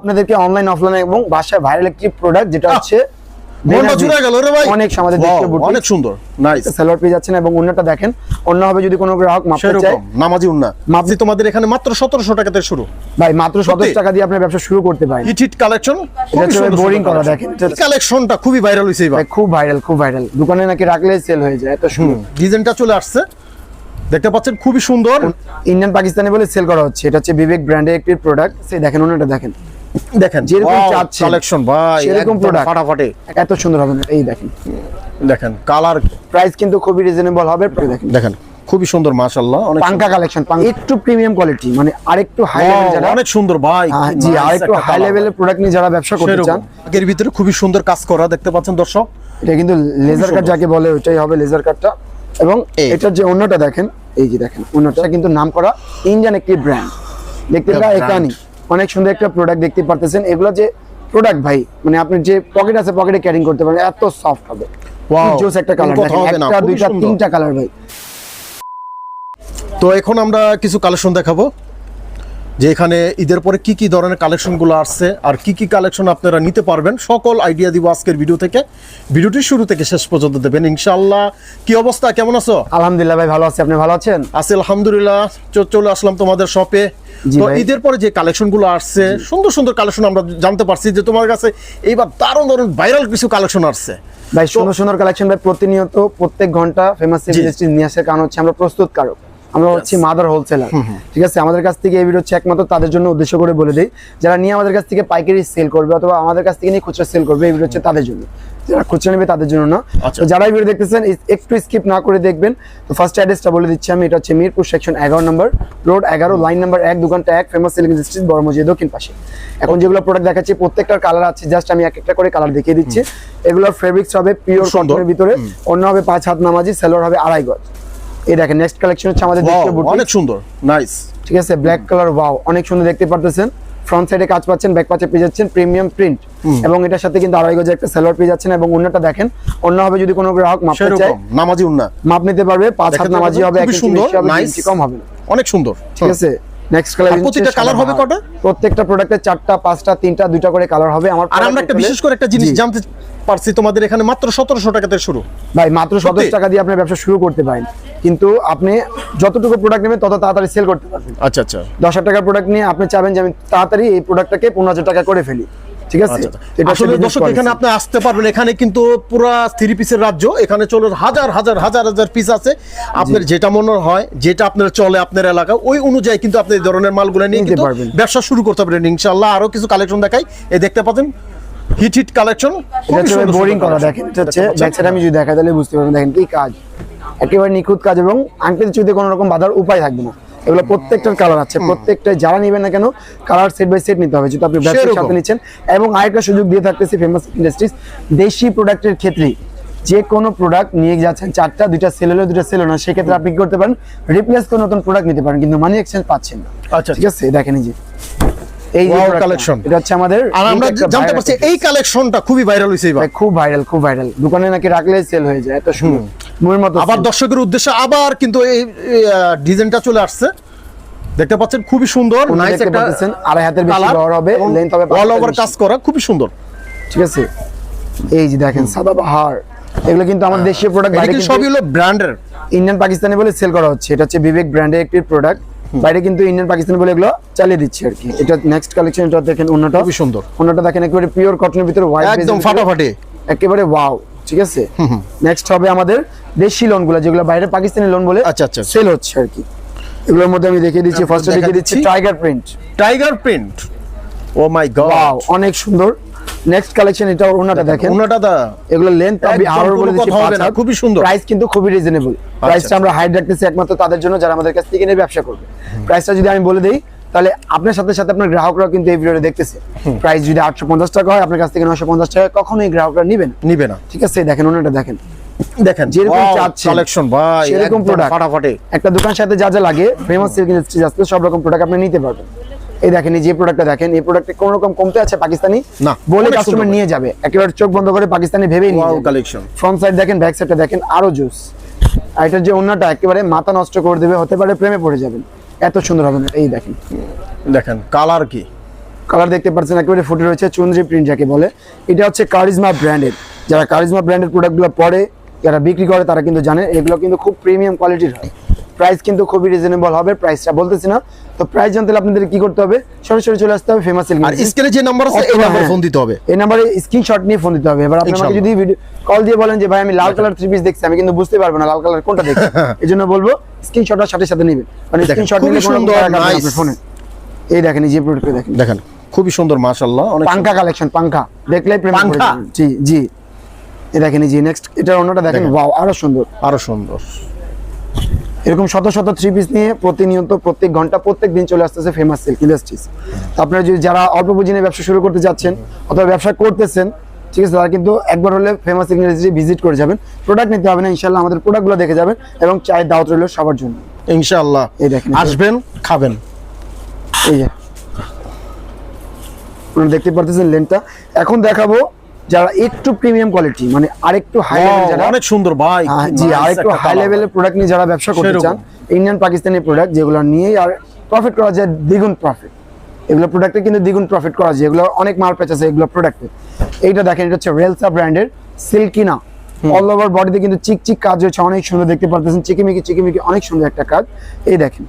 আপনাদেরকে online offline এবং বাসায় ভাইরাল একটি প্রোডাক্ট যেটা! হচ্ছে মনটা গেল ভাই। অনেক সুন্দর। নাইস সেলর পেয়ে যাচ্ছেন এবং অন্যটা দেখেন অন্য হবে যদি কোনো গ্রাহক মাপতে চায় নামাজি উন্না। মাপজি তোমাদের এখানে মাত্র সতেরোশো টাকা থেকে শুরু। ভাই মাত্র টাকা দিয়ে আপনার ব্যবসা শুরু করতে পারেন। হিট হিট কালেকশন এটা হচ্ছে করা, দেখেন। কালেকশনটা খুবই ভাইরাল হয়েছে ভাই খুব ভাইরাল খুব ভাইরাল দোকানে নাকি রাখলে সেল হয়ে যায় এত সুন্দর। ডিজাইনটা চলে আসছে। দেখতে পাচ্ছেন খুবই সুন্দর। ইন্ডিয়ান পাকিস্তানি বলে সেল করা হচ্ছে। এটা হচ্ছে বিবেক ব্র্যান্ডের একটি প্রোডাক্ট সেই দেখেন অন্যটা দেখেন। দেখেন যেরকম চাচ্ছেন, কালেকশন ভাই সেরকম product। ফাটাফাটি। এত সুন্দর হবে এই দেখেন। দেখেন কালার প্রাইস কিন্তু খুবই রিজনেবল হবে দেখেন। দেখেন খুবই সুন্দর মাশাআল্লাহ অনেক পাঙ্কা কালেকশন একটু প্রিমিয়াম কোয়ালিটি মানে আরেকটু হাই লেভেল যারা অনেক সুন্দর ভাই জি আরেকটু হাই লেভেলের প্রোডাক্ট নিয়ে যারা ব্যবসা করতে চান। এর ভিতরে খুবই সুন্দর কাজ করা দেখতে পাচ্ছেন দর্শক? এটা কিন্তু লেজার কাট যাকে বলে ওইটাই হবে লেজার কাটটা এবং। এটার যে অন্যটা দেখেন এই যে দেখেন অন্যটা কিন্তু নাম করা ইন্ডিয়ান একটি ব্র্যান্ড দেখতে পারা একানি। অনেক সুন্দর একটা প্রোডাক্ট দেখতে পারতেছেন। এগুলো যে প্রোডাক্ট ভাই মানে আপনি যে পকেট আছে পকেটে ক্যারিং করতে পারেন এত সফট হবে। জোস একটা কালার একটা দুইটা তিনটা কালার ভাই। তো এখন আমরা কিছু কালেকশন দেখাবো। যে এখানে ঈদের পরে কি কি ধরনের কালেকশনগুলো আসছে আর কি কি কালেকশন আপনারা নিতে পারবেন সকল আইডিয়া দিব আজকের ভিডিও থেকে। ভিডিওটি শুরু থেকে শেষ পর্যন্ত দেবেন ইনশাল্লাহ কি অবস্থা? কেমন আছো? আলহামদুলিল্লাহ ভাই ভালো আছি। আপনি ভালো আছেন? আছি আলহামদুলিল্লাহ। চলে আসলাম তোমাদের শপে তো ঈদের পরে যে কালেকশনগুলো আসছে সুন্দর সুন্দর কালেকশন আমরা জানতে পারছি যে তোমার কাছে এইবার দারুণ দারুণ ভাইরাল কিছু কালেকশন আসছে। ভাই সুন্দর সুন্দর কালেকশন ভাই প্রতিনিয়ত প্রত্যেক ঘণ্টা ফেমাস নিয়ে আসার কারণ হচ্ছে আমরা প্রস্তুত কারক আমরা হচ্ছে মাদার হোলসেলার ঠিক আছে? আমাদের কাছ থেকে এই ভিডিও হচ্ছে একমাত্র তাদের জন্য উদ্দেশ্য করে বলে দিই। যারা নিয়ে আমাদের কাছ থেকে পাইকারি সেল করবে অথবা আমাদের কাছ থেকে নিয়ে খুচরা সেল করবে এই ভিডিও হচ্ছে তাদের জন্য। যারা খুচরা নেবে তাদের জন্য না। আচ্ছা। তো যারা এই ভিডিও দেখতেছেন একটু স্কিপ না করে দেখবেন। তো ফার্স্ট অ্যাড্রেসটা বলে দিচ্ছি আমি। এটা হচ্ছে মিরপুর সেকশন এগারো নম্বর রোড এগারো লাইন নাম্বার এক দোকানটা এক ফেমাস সেলিং ইন্ডাস্ট্রিজ বড় মসজিদ দক্ষিণ পাশে। এখন যেগুলো প্রোডাক্ট দেখাচ্ছি প্রত্যেকটার কালার আছে। জাস্ট আমি এক একটা করে কালার দেখিয়ে দিচ্ছি। এগুলোর ফেব্রিক্স হবে পিওর কটনের ভিতরে। অন্য হবে পাঁচ হাত নামাজি সেলোর হবে আড়াই গজ। এই দেখেন নেক্সট কালেকশন হচ্ছে আমাদের দেশীয় বুটিক। অনেক সুন্দর। নাইস ঠিক আছে ব্ল্যাক কালার ওয়াও অনেক সুন্দর দেখতে পারতেছেন। ফ্রন্ট সাইডে কাজ পাচ্ছেন ব্যাক পাচ্ছে পেয়ে যাচ্ছেন প্রিমিয়াম প্রিন্ট এবং এটার সাথে কিন্তু আড়াই গজের একটা সেলোর পেয়ে যাচ্ছেন এবং অন্যটা দেখেন অন্য হবে যদি কোনো গ্রাহক মাপতে চায়। নামাজি উন্না। মাপ নিতে পারবে পাঁচ হাত নামাজি হবে পাচ্ছেন, এক খুবই ইঞ্চি সুন্দর, বেশি হবে দুই nice। ইঞ্চি কম হবে। অনেক সুন্দর ঠিক আছে নেক্সট কালার আর প্রতিটা হবে কটা? প্রত্যেকটা প্রোডাক্টে চারটা পাঁচটা তিনটা দুইটা করে কালার হবে। আমার আর আমরা একটা বিশেষ করে একটা জিনিস জানতে পারছি তোমাদের এখানে মাত্র সতেরোশো শুরু। ভাই মাত্র টাকা দিয়ে ব্যবসা শুরু করতে পারেন। কিন্তু আপনি যতটুকু প্রোডাক্ট নেবেন তত তাড়াতাড়ি সেল করতে পারবেন। আচ্ছা আচ্ছা। দশ হাজার টাকার প্রোডাক্ট নিয়ে আপনি চাবেন যে আমি তাড়াতাড়ি এই প্রোডাক্টটাকে পনেরো হাজার টাকা করে ফেলি। ঠিক আছে? আচ্ছা, হচ্ছে আসলে দর্শক এখানে আপনি আসতে পারবেন এখানে কিন্তু পুরা থ্রি পিসের রাজ্য এখানে চলে হাজার হাজার হাজার হাজার পিস আছে। আপনার যেটা মনে হয় যেটা আপনার চলে আপনার এলাকা ওই অনুযায়ী কিন্তু আপনি এই ধরনের মালগুলো নিয়ে কিন্তু ব্যবসা শুরু করতে পারেন ইনশাল্লাহ আরও কিছু কালেকশন দেখাই। এই দেখতে পাচ্ছেন হিট হিট কালেকশন বোরিং করা দেখেন হচ্ছে ব্যাক সাইড আমি যদি দেখাই তাহলে বুঝতে পারবেন দেখেন কি কাজ। একেবারে নিখুঁত কাজ এবং আঙ্কেল চুইতে কোনো রকম বাধার উপায় থাকবে না। এগুলো প্রত্যেকটার কালার আছে। প্রত্যেকটা যারা নেবেন না কেন কালার সেট বাই সেট নিতে হবে যেটা আপনি ব্যবসার সাথে নিচ্ছেন। এবং আরেকটা সুযোগ দিয়ে থাকতেছি ফেমাস ইন্ডাস্ট্রিজ দেশি প্রোডাক্টের ক্ষেত্রে যে কোনো প্রোডাক্ট নিয়ে যাচ্ছেন চারটা দুইটা সেল হলো দুইটা সেল না সেক্ষেত্রে আপনি করতে পারেন? রিপ্লেস করে নতুন প্রোডাক্ট নিতে পারেন কিন্তু মানি এক্সচেঞ্জ পাচ্ছেন না। আচ্ছা ঠিক আছে? দেখেন এই যে। এই collection। এটা হচ্ছে আমাদের আর আমরা জানতে পারছি এই কালেকশনটা খুবই ভাইরাল হয়েছে এবার ভাই, খুব ভাইরাল খুব ভাইরাল দোকানে নাকি রাখলে সেল হয়ে যায় এত সুন্দর। আবার দর্শকের উদ্দেশ্যে আবার কিন্তু এই ডিজাইনটা চলে আসছে। দেখতে পাচ্ছেন খুবই সুন্দর। নাইস একটা আড়াই হাতের বেশি বড় হবে, length হবে over বেশি। কাজ করা খুবই সুন্দর। ঠিক আছে? এই যে দেখেন সাদা বাহার এগুলো কিন্তু আমাদের দেশীয় প্রোডাক্ট বাইরে কিন্তু কিন্তু সবই হলো ব্র্যান্ডের ইন্ডিয়ান পাকিস্তানি বলে সেল করা হচ্ছে। এটা হচ্ছে বিবেক ব্র্যান্ডের একটি প্রোডাক্ট বাইরে কিন্তু ইন্ডিয়ান পাকিস্তানি বলে এগুলো চালিয়ে দিচ্ছে আর কি। এটা নেক্সট কালেকশন এটা দেখেন অন্যটা। খুবই সুন্দর। অন্যটা দেখেন একেবারে পিওর কটনের ভিতরে হোয়াইট একদম ফাটাফাটি। একেবারে ওয়াও ঠিক আছে? নেক্সট হবে আমাদের দেশি লোনগুলো যেগুলো বাইরে পাকিস্তানি লোন বলে আচ্ছা, আচ্ছা, আচ্ছা। সেল হচ্ছে আর কি। এগুলোর মধ্যে আমি দেখিয়ে দিচ্ছি ফার্স্টে দেখিয়ে দিচ্ছি। Tiger print tiger print oh my god অনেক সুন্দর। নেক্সট কালেকশন এটা ওনাটা দেখেন ওনাটা দা এগুলো লেন্থ আমি আরও বলে দিচ্ছি না। খুবই সুন্দর। প্রাইস কিন্তু খুবই রিজনেবল প্রাইসটা আমরা হাইড রাখতেছি একমাত্র তাদের জন্য যারা আমাদের কাছ থেকে নিয়ে ব্যবসা করবে। প্রাইসটা যদি আমি বলে দেই তাহলে আপনার সাথে সাথে আপনার গ্রাহকরা কিন্তু এই ভিডিওটা দেখতেছে। প্রাইস যদি আটশো পঞ্চাশ টাকা হয় আপনার কাছ থেকে নশো পঞ্চাশ টাকা কখনোই গ্রাহকরা নিবেন নিবে না। ঠিক আছে দেখেন ওনাটা দেখেন। দেখেন যেরকম কালেকশন ভাই সেরকম product। একটা দোকান সাথে যা যা লাগে ফেমাস সিল্ক ইন্ডাস্ট্রিজ আসলে সব রকম প্রোডাক্ট আপনি নিতে পারবেন। এই দেখেন এই যে প্রোডাক্টটা দেখেন এই প্রোডাক্টে কোনো রকম কমতে আছে পাকিস্তানি? না, বলে কাস্টমার নিয়ে যাবে। একেবারে চোখ বন্ধ করে পাকিস্তানি ভেবেই নিয়ে যাবে। কালেকশন ফ্রন্ট সাইড দেখেন ব্যাক সাইডটা দেখেন আরও জুস আর এটার যে অন্যটা একেবারে মাথা নষ্ট করে দেবে হতে পারে প্রেমে পড়ে যাবেন। এত সুন্দর হবে না এই দেখেন। দেখেন কালার কি? কালার দেখতে পাচ্ছেন একেবারে ফুটে রয়েছে চুনরি প্রিন্ট যাকে বলে। এটা হচ্ছে কারিজমা ব্র্যান্ডের যারা কারিজমা ব্র্যান্ডের প্রোডাক্টগুলো পরে যারা বিক্রি করে তারা কিন্তু জানে এগুলো কিন্তু খুব প্রিমিয়াম কোয়ালিটির হয়। প্রাইস কিন্তু খুবই রিজনেবল হবে প্রাইসটা বলতেছি না। তো প্রাইস জানতে আপনাদের কি করতে হবে? সরাসরি চলে আসতে হবে ফেমাস আর স্ক্রিনে যে নাম্বার আছে এই নাম্বারে হ্যাঁ। ফোন দিতে হবে। এই নাম্বারে স্ক্রিনশট নিয়ে ফোন দিতে হবে। এবার আপনি আমাকে যদি ভিডিও কল দিয়ে বলেন যে ভাই আমি লাল কালার থ্রি পিস দেখছি আমি কিন্তু বুঝতে পারব না লাল কালার কোনটা দেখছি। এই জন্য বলব স্ক্রিনশটটার সাথে সাথে নেবেন। মানে দেখেন, স্ক্রিনশট খুবই নিলে সুন্দর, টাকা কাটবে না nice। আপনার ফোনে এই দেখেন এই যে প্রোডাক্ট দেখেন। দেখেন খুবই সুন্দর মাশাআল্লাহ। অনেক পাঙ্খা কালেকশন পাঙ্খা। দেখলেই প্রেম করে জি জি। দেখেন এই যে নেক্সট এটার অন্যটা দেখেন। ওয়াও আরও সুন্দর। আরও সুন্দর। এরকম শত শত থ্রি পিস নিয়ে প্রতিনিয়ত প্রত্যেক ঘণ্টা প্রত্যেক দিন চলে আসতেছে ফেমাস সিল্ক ইন্ডাস্ট্রিজ আপনারা যদি যারা অল্প পুঁজি নিয়ে ব্যবসা শুরু করতে যাচ্ছেন অথবা ব্যবসা করতেছেন ঠিক আছে তারা কিন্তু একবার হলে ফেমাস সিল্ক ইন্ডাস্ট্রি ভিজিট করে যাবেন। প্রোডাক্ট নিতে হবে না ইনশাল্লাহ আমাদের প্রোডাক্টগুলো দেখে যাবেন এবং চায়ের দাওয়াত রইল সবার জন্য। ইনশাল্লাহ এই দেখেন। আসবেন খাবেন। এই যে আপনারা দেখতে পারতেছেন লেনটা এখন দেখাবো যারা একটু প্রিমিয়াম কোয়ালিটি মানে আরেকটু হাই লেভেল যারা অনেক সুন্দর ভাই জি nice আর একটু হাই লেভেলের প্রোডাক্ট নিয়ে যারা ব্যবসা করতে চান ইন্ডিয়ান পাকিস্তানি প্রোডাক্ট যেগুলো নিয়ে আর প্রফিট করা যায় দ্বিগুণ প্রফিট এগুলো প্রোডাক্টে কিন্তু দ্বিগুণ প্রফিট করা যায় এগুলো অনেক মাল প্যাচ আছে এগুলো প্রোডাক্টে এইটা দেখেন এটা হচ্ছে রেলসা ব্র্যান্ডের সিল্কিনা অল ওভার বডিতে কিন্তু চিক চিক কাজ হয়েছে অনেক সুন্দর দেখতে পারতেছেন চিকিমিকি চিকিমিকি অনেক সুন্দর একটা কাজ। এই দেখেন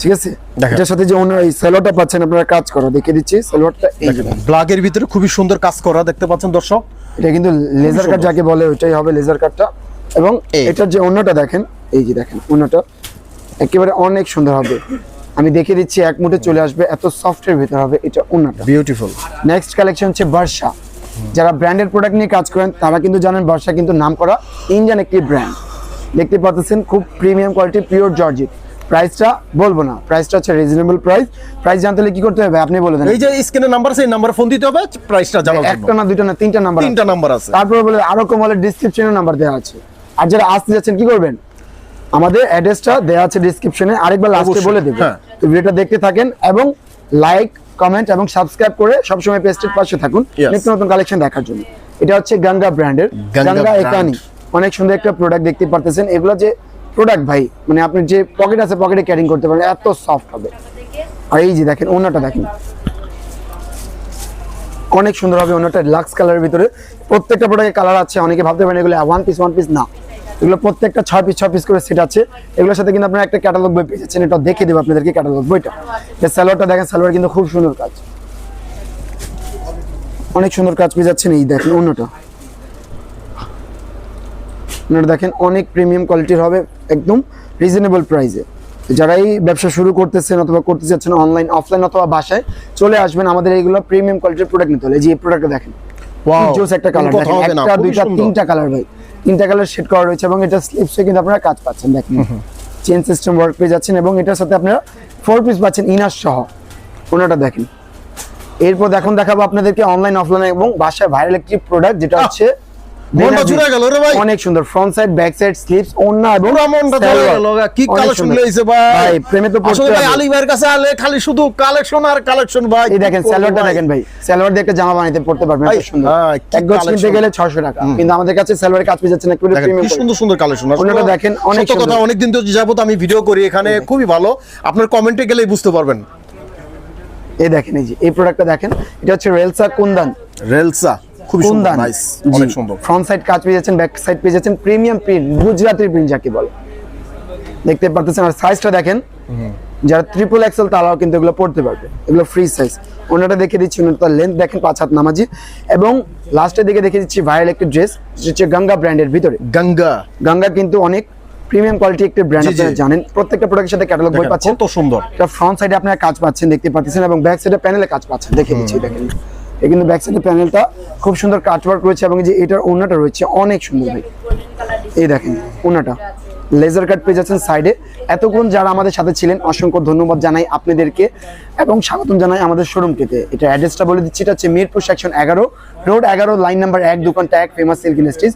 ঠিক আছে। এটার সাথে যে অন্য এই সেলোটা পাচ্ছেন আপনারা কাজ করা দেখিয়ে দিচ্ছি সেলোয়ারটা এই ব্লাগের ভিতরে খুবই সুন্দর কাজ করা দেখতে পাচ্ছেন দর্শক? এটা কিন্তু লেজার কাট যাকে বলে ওইটাই হবে লেজার কাটটা এবং এটার যে অন্যটা দেখেন এই যে দেখেন অন্যটা একেবারে অনেক সুন্দর হবে। আমি দেখে দিচ্ছি এক মুঠে চলে আসবে এত সফটের ভিতর হবে এটা অন্যটা বিউটিফুল নেক্সট কালেকশন হচ্ছে বর্ষা যারা ব্র্যান্ডেড প্রোডাক্ট নিয়ে কাজ করেন তারা কিন্তু জানেন বর্ষা কিন্তু নাম করা ইন্ডিয়ান একটি ব্র্যান্ড দেখতে পাচ্ছেন খুব প্রিমিয়াম কোয়ালিটি পিওর জর্জিট প্রাইসটা বলব না প্রাইসটা হচ্ছে রিজনেবল প্রাইস প্রাইস জানতে হলে কি করতে হবে? আপনি বলে দেন। এই যে স্ক্রিনের নাম্বার এই নাম্বারে ফোন দিতে হবে প্রাইসটা জানার জন্য। একটা না দুইটা না তিনটা নাম্বার তিনটা নাম্বার আছে। তারপরে বলে আরও কম হলে ডিসক্রিপশনে নাম্বার দেওয়া আছে। আর যারা আসতে যাচ্ছেন কি করবেন? আমাদের অ্যাড্রেসটা দেওয়া আছে ডিসক্রিপশনে আরেকবার লাস্টে বলে দেবো। হ্যাঁ। তো ভিডিওটা দেখতে থাকেন এবং লাইক কমেন্ট এবং সাবস্ক্রাইব করে সবসময় পেজটির পাশে থাকুন. নিত্য নতুন কালেকশন দেখার জন্য। এটা হচ্ছে গঙ্গা ব্র্যান্ডের গঙ্গা একানি অনেক সুন্দর একটা প্রোডাক্ট দেখতে পারতেছেন। এগুলো যে প্রোডাক্ট ভাই মানে আপনার যে পকেট আছে পকেটে ক্যারিং করতে পারেন এত সফট হবে। আর এই যে দেখেন, ওনাটা দেখেন। অনেক সুন্দর হবে অন্যটা লাক্স কালারের ভিতরে। প্রত্যেকটা প্রোডাক্টের কালার আছে, অনেকে ভাবতে পারেন এগুলো ওয়ান পিস ওয়ান পিস না। এগুলো প্রত্যেকটা ছয় পিস ছয় পিস করে সেট আছে। এগুলোর সাথে কিন্তু আপনারা একটা ক্যাটালগ বই পেয়েছেন এটা দেখে দেবো আপনাদেরকে ক্যাটালগ বইটা। এই সালোয়ারটা দেখেন সালোয়ার কিন্তু খুব সুন্দর কাজ। অনেক সুন্দর কাজ পেয়ে যাচ্ছেন, এই দেখেন অন্যটা আপনারা দেখেন অনেক প্রিমিয়াম কোয়ালিটির হবে একদম রিজনেবল প্রাইসে যারা এই ব্যবসা শুরু করতেছেন অথবা করতে চাচ্ছেন অনলাইন অফলাইন অথবা বাসায় চলে আসবেন আমাদের এইগুলো প্রিমিয়াম কোয়ালিটির প্রোডাক্ট নিতে হলে। যে প্রোডাক্টটা দেখেন জোস একটা কালার একটা দুইটা তিনটা কালার ভাই। তিনটা কালার সেট করা রয়েছে এবং এটা স্লিপসে কিন্তু আপনারা কাজ পাচ্ছেন দেখেন। চেন সিস্টেম ওয়ার্ক পেয়ে যাচ্ছেন এবং এটার সাথে আপনারা ফোর পিস পাচ্ছেন ইনার সহ। ওনাটা দেখেন। এরপর এখন দেখাবো আপনাদেরকে অনলাইন অফলাইন এবং বাসায় ভাইরাল একটি প্রোডাক্ট যেটা হচ্ছে মনটা জুড়ে গেল রে ভাই। অনেক সুন্দর front side back side slips ওন্না এবং পুরো মনটা জুড়ে গেল কি অনেক কালেকশন। লইছে ভাই। ভাই প্রেমে তো পড়তে আসলে ভাই। আলী ভাইয়ের কাছে আলে খালি শুধু কালেকশন আর কালেকশন ভাই। এই দেখেন সালোয়ারটা? দেখেন ভাই। সালোয়ার দিয়ে একটা জামা বানাইতে পড়তে পারবেন ভাই, সুন্দর। হ্যাঁ, এক গজ কিনতে গেলে 600 টাকা। কিন্তু আমাদের কাছে সালোয়ারের কাজ পেয়ে যাচ্ছেন একটু প্রিমিয়াম কি সুন্দর সুন্দর কালেকশন অন্যটা দেখেন, অনেক কথা সুন্দর। অনেকদিন তো যাবত আমি ভিডিও করি এখানে খুবই ভালো। আপনার কমেন্টে গেলেই বুঝতে পারবেন। এই দেখেন এই যে এই প্রোডাক্টটা দেখেন। এটা হচ্ছে রেলসা কুন্দান। রেলসা। সুন্দর নাইস অনেক সুন্দর। ফ্রন্ট সাইড কাজ পেয়ে যাচ্ছেন ব্যাক সাইড পেয়ে যাচ্ছেন প্রিমিয়াম প্রিন্ট গুজরাটি প্রিন্ট যাকে বলে। দেখতে পারতেছেন আর সাইজটা দেখেন। যারা ট্রিপল এক্সেল তারাও কিন্তু এগুলো পড়তে পারবে। এগুলো ফ্রি সাইজ অন্যটা দেখে দিচ্ছি তার লেন্থ দেখেন পাঁচ হাত নামাজি। এবং লাস্টের দিকে দেখে দিচ্ছি ভাইরাল একটি ড্রেস হচ্ছে গঙ্গা ব্র্যান্ডের ভিতরে। গঙ্গা গঙ্গা কিন্তু অনেক প্রিমিয়াম কোয়ালিটি একটি ব্র্যান্ড। আপনারা জানেন। প্রত্যেকটা প্রোডাক্টের সাথে ক্যাটালগ বই পাচ্ছেন। কত সুন্দর। এটা ফ্রন্ট সাইডে আপনারা কাজ পাচ্ছেন দেখতে পাচ্ছেন এবং ব্যাক সাইডে প্যানেলে কাজ পাচ্ছেন। দেখে দিচ্ছি দেখেন। এই কিন্তু ব্যাক সাইডের প্যানেলটা খুব সুন্দর কাটওয়ার্ক রয়েছে এবং যে এটার ওনাটা রয়েছে অনেক সুন্দর ভাই। এই দেখেন ওনাটা লেজার কাট পেয়ে যাচ্ছেন সাইডে এতক্ষণ যারা আমাদের সাথে ছিলেন, অসংখ্য ধন্যবাদ জানাই আপনাদেরকে এবং স্বাগতম জানাই আমাদের শোরুমটিতে এটা অ্যাড্রেসটা বলে দিচ্ছি, এটা হচ্ছে মিরপুর সেকশন এগারো রোড এগারো লাইন নাম্বার এক, দোকানটা এক ফেমাস সিল্ক ইন্ডাস্ট্রিজ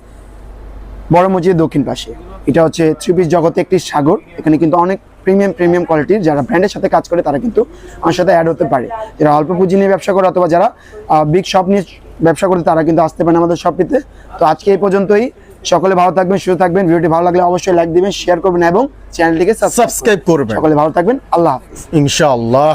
বড় মসজিদের দক্ষিণ পাশে। এটা হচ্ছে থ্রি পিস জগতে একটি সাগর। এখানে কিন্তু অনেক প্রিমিয়াম প্রিমিয়াম কোয়ালিটির যারা ব্র্যান্ডের সাথে কাজ করে তারা কিন্তু আমার সাথে অ্যাড হতে পারে। যারা অল্প পুঁজি নিয়ে ব্যবসা করে অথবা যারা বিগ শপ নিয়ে ব্যবসা করে তারা কিন্তু আসতে পারেন আমাদের শপটিতে তো আজকে এই পর্যন্তই। সকলে ভালো থাকবেন সুস্থ থাকবেন। ভিডিওটি ভালো লাগলে অবশ্যই লাইক দিবেন শেয়ার করবেন এবং চ্যানেলটিকে সাবস্ক্রাইব সাবস্ক্রাইব করবেন। সকলে ভালো থাকবেন। আল্লাহ হাফিজ। ইনশাআল্লাহ।